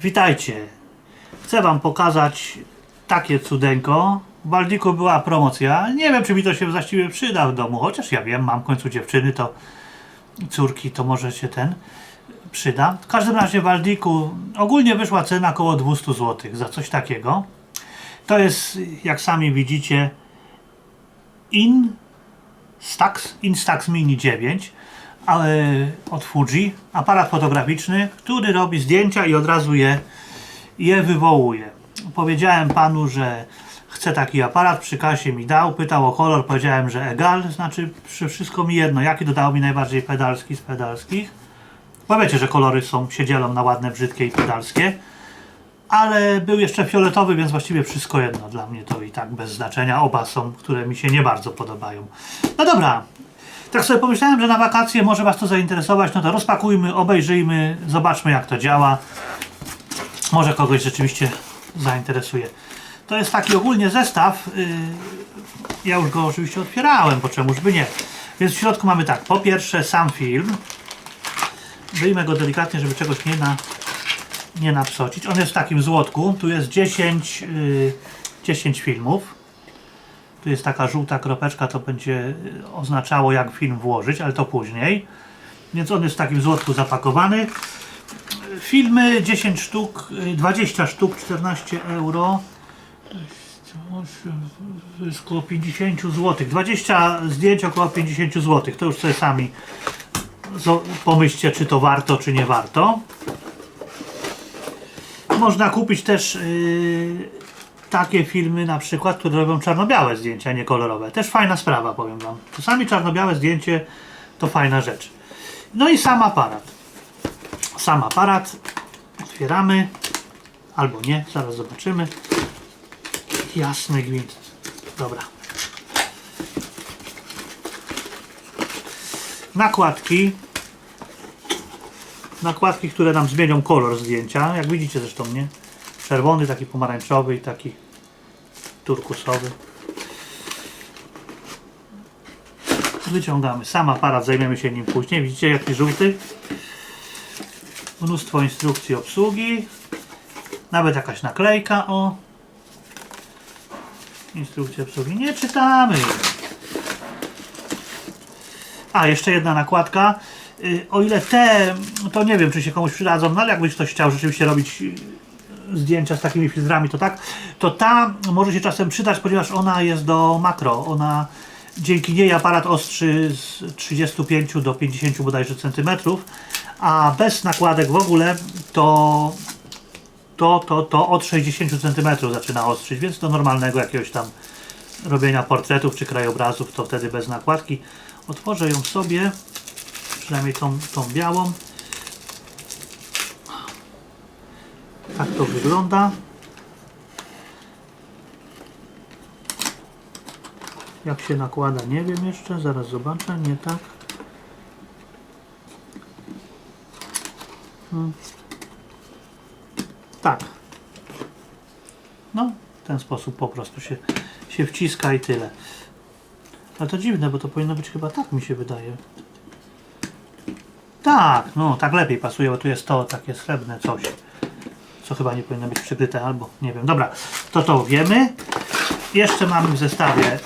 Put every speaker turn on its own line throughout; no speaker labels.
Witajcie. Chcę Wam pokazać takie cudeńko. W Baldiku była promocja. Nie wiem, czy mi to się właściwie przyda w domu, chociaż ja wiem, mam w końcu dziewczyny, to córki, to może się ten przyda. W każdym razie w Baldiku ogólnie wyszła cena około 200 zł za coś takiego. To jest, jak sami widzicie, Instax, Instax Mini 9 ale od Fuji, aparat fotograficzny, który robi zdjęcia i od razu je, je wywołuje. Powiedziałem panu, że chcę taki aparat, przy kasie mi dał, pytał o kolor, powiedziałem, że egal, znaczy wszystko mi jedno, jaki dodał mi najbardziej pedalski z pedalskich. Bo wiecie, że kolory są, się dzielą na ładne, brzydkie i pedalskie. Ale był jeszcze fioletowy, więc właściwie wszystko jedno. Dla mnie to i tak bez znaczenia. Oba są, które mi się nie bardzo podobają. No dobra, tak sobie pomyślałem, że na wakacje może Was to zainteresować, no to rozpakujmy, obejrzyjmy, zobaczmy jak to działa. Może kogoś rzeczywiście zainteresuje. To jest taki ogólnie zestaw. Yy, ja już go oczywiście otwierałem, bo czemuż by nie. Więc w środku mamy tak, po pierwsze sam film. Wyjmę go delikatnie, żeby czegoś nie, na, nie napsocić. On jest w takim złotku. Tu jest 10, yy, 10 filmów. Tu jest taka żółta kropeczka, to będzie y, oznaczało jak film włożyć, ale to później. Więc on jest w takim złotku zapakowany. Filmy 10 sztuk, y, 20 sztuk, 14 euro. To jest około 50 zł. 20 zdjęć około 50 zł. To już sobie sami pomyślcie, czy to warto, czy nie warto. Można kupić też yy, takie filmy na przykład, które robią czarno-białe zdjęcia, nie kolorowe. Też fajna sprawa, powiem Wam. Czasami czarno-białe zdjęcie to fajna rzecz. No i sam aparat. Sam aparat otwieramy, albo nie, zaraz zobaczymy. Jasny gwint. Dobra. Nakładki. Nakładki, które nam zmienią kolor zdjęcia. Jak widzicie zresztą, nie? Czerwony, taki pomarańczowy i taki turkusowy. Wyciągamy sam aparat, zajmiemy się nim później. Widzicie jaki żółty? Mnóstwo instrukcji obsługi. Nawet jakaś naklejka o. Instrukcja obsługi. Nie czytamy. A, jeszcze jedna nakładka. Y, O ile te, to nie wiem, czy się komuś przydadzą, no ale jakbyś ktoś chciał rzeczywiście robić zdjęcia z takimi filtrami, to tak, to ta może się czasem przydać, ponieważ ona jest do makro. Ona dzięki niej aparat ostrzy z 35 do 50 bodajże centymetrów, a bez nakładek w ogóle to to, to, to od 60 cm zaczyna ostrzyć, więc do normalnego jakiegoś tam robienia portretów czy krajobrazów to wtedy bez nakładki. Otworzę ją sobie, przynajmniej tą, tą białą. Tak to wygląda. Jak się nakłada, nie wiem jeszcze, zaraz zobaczę, nie tak. Hmm. Tak. No, w ten sposób po prostu się, się wciska i tyle. Ale to dziwne, bo to powinno być chyba tak, mi się wydaje. Tak, no, tak lepiej pasuje, bo tu jest to takie srebrne coś co chyba nie powinno być przykryte, albo nie wiem. Dobra, to to wiemy. Jeszcze mamy w zestawie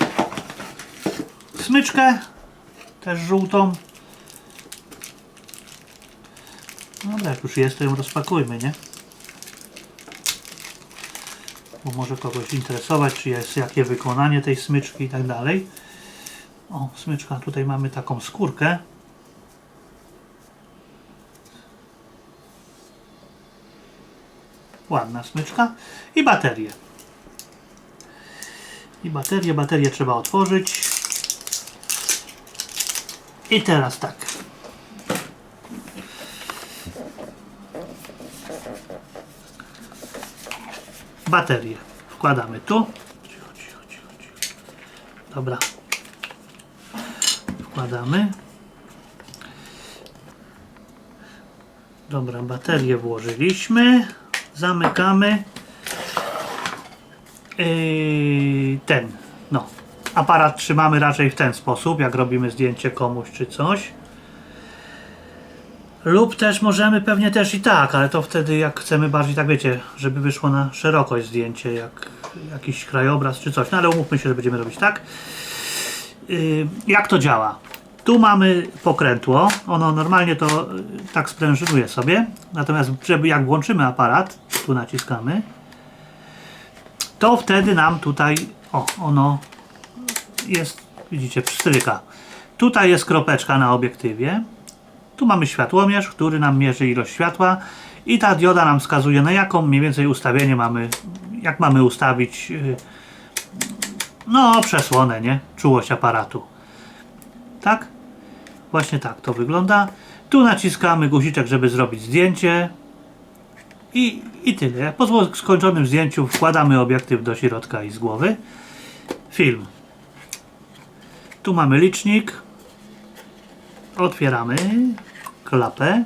smyczkę, też żółtą. No ale jak już jest, to ją rozpakujmy, nie? Bo może kogoś interesować, czy jest jakie wykonanie tej smyczki i tak dalej. O, smyczka, tutaj mamy taką skórkę. Ładna smyczka. I baterię. I baterię, baterię trzeba otworzyć. I teraz tak. Baterię wkładamy tu. Dobra. Wkładamy. Dobra, baterię włożyliśmy. Zamykamy. Yy, ten, no. Aparat trzymamy raczej w ten sposób, jak robimy zdjęcie komuś czy coś. Lub też możemy pewnie też i tak, ale to wtedy jak chcemy bardziej, tak wiecie, żeby wyszło na szerokość zdjęcie, jak jakiś krajobraz czy coś. No ale umówmy się, że będziemy robić tak. Yy, jak to działa? Tu mamy pokrętło, ono normalnie to yy, tak sprężynuje sobie, natomiast żeby jak włączymy aparat, tu naciskamy, to wtedy nam tutaj, o, ono jest, widzicie, pstryka. Tutaj jest kropeczka na obiektywie, tu mamy światłomierz, który nam mierzy ilość światła i ta dioda nam wskazuje na jaką mniej więcej ustawienie mamy, jak mamy ustawić yy, no przesłonę, nie? Czułość aparatu. Tak? Właśnie tak to wygląda. Tu naciskamy guziczek, żeby zrobić zdjęcie. I, i tyle. Po skończonym zdjęciu wkładamy obiektyw do środka i z głowy. Film. Tu mamy licznik. Otwieramy klapę.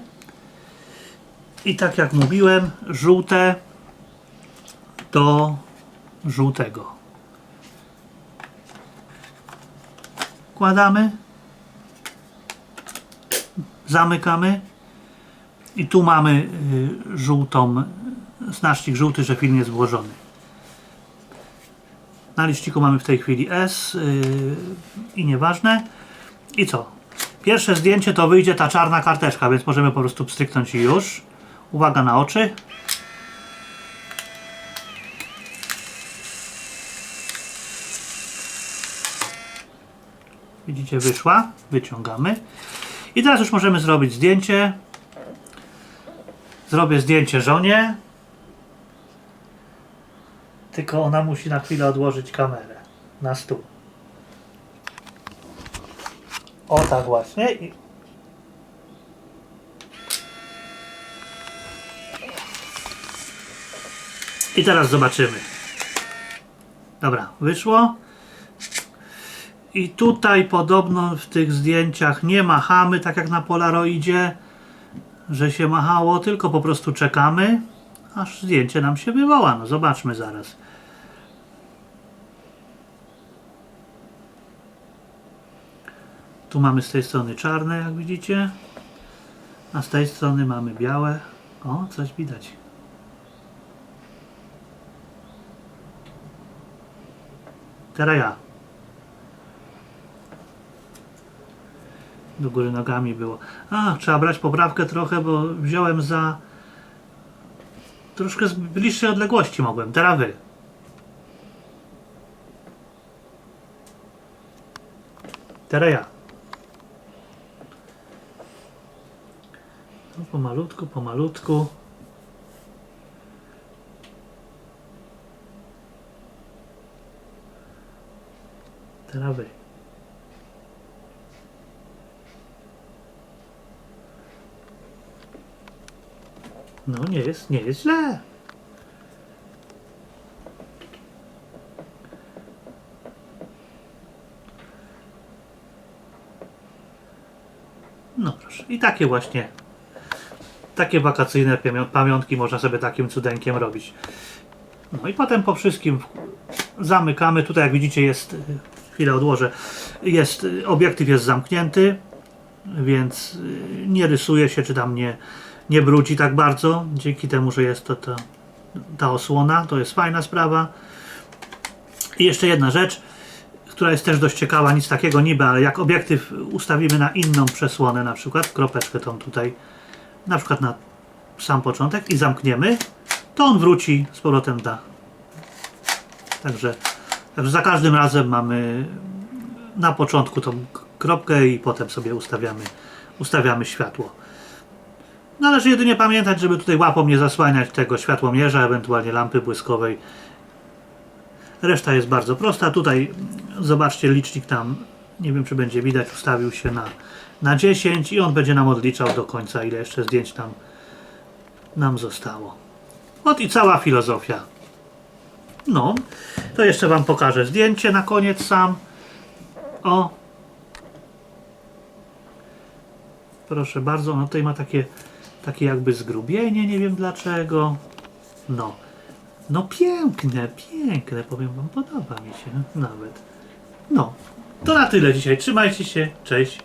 I tak jak mówiłem, żółte do żółtego. Wkładamy. Zamykamy. I tu mamy y, żółtą, znacznik żółty, że film jest włożony. Na liczniku mamy w tej chwili S y, i nieważne. I co? Pierwsze zdjęcie to wyjdzie ta czarna karteczka, więc możemy po prostu pstryknąć i już. Uwaga na oczy. Widzicie, wyszła. Wyciągamy. I teraz już możemy zrobić zdjęcie. Zrobię zdjęcie żonie. Tylko ona musi na chwilę odłożyć kamerę na stół. O tak właśnie. I... I teraz zobaczymy. Dobra, wyszło. I tutaj podobno w tych zdjęciach nie machamy, tak jak na Polaroidzie, że się machało, tylko po prostu czekamy, aż zdjęcie nam się wywoła. No zobaczmy zaraz. Tu mamy z tej strony czarne, jak widzicie, a z tej strony mamy białe. O, coś widać. Teraz ja. Do góry nogami było. A, trzeba brać poprawkę trochę, bo wziąłem za troszkę z bliższej odległości mogłem. Teraz wy. Teraz ja. No, pomalutku, pomalutku. Teraz wy. No nie jest, nie jest źle. No proszę. I takie właśnie takie wakacyjne pamią- pamiątki można sobie takim cudeńkiem robić. No i potem po wszystkim zamykamy. Tutaj jak widzicie jest, chwilę odłożę, jest, obiektyw jest zamknięty, więc y, nie rysuje się, czy tam nie, nie brudzi tak bardzo, dzięki temu, że jest to ta, ta osłona, to jest fajna sprawa. I jeszcze jedna rzecz, która jest też dość ciekawa, nic takiego niby, ale jak obiektyw ustawimy na inną przesłonę, na przykład kropeczkę tą tutaj, na przykład na sam początek i zamkniemy, to on wróci z powrotem da. Także, także za każdym razem mamy na początku tą kropkę i potem sobie ustawiamy, ustawiamy światło. Należy jedynie pamiętać, żeby tutaj łapą nie zasłaniać tego światłomierza, ewentualnie lampy błyskowej. Reszta jest bardzo prosta. Tutaj zobaczcie licznik tam, nie wiem czy będzie widać, ustawił się na, na 10 i on będzie nam odliczał do końca, ile jeszcze zdjęć nam, nam zostało. Ot i cała filozofia. No, to jeszcze Wam pokażę zdjęcie na koniec sam. O. Proszę bardzo, no tutaj ma takie, takie jakby zgrubienie, nie wiem dlaczego. No. No piękne, piękne, powiem Wam, podoba mi się nawet. No, to na tyle dzisiaj. Trzymajcie się, cześć.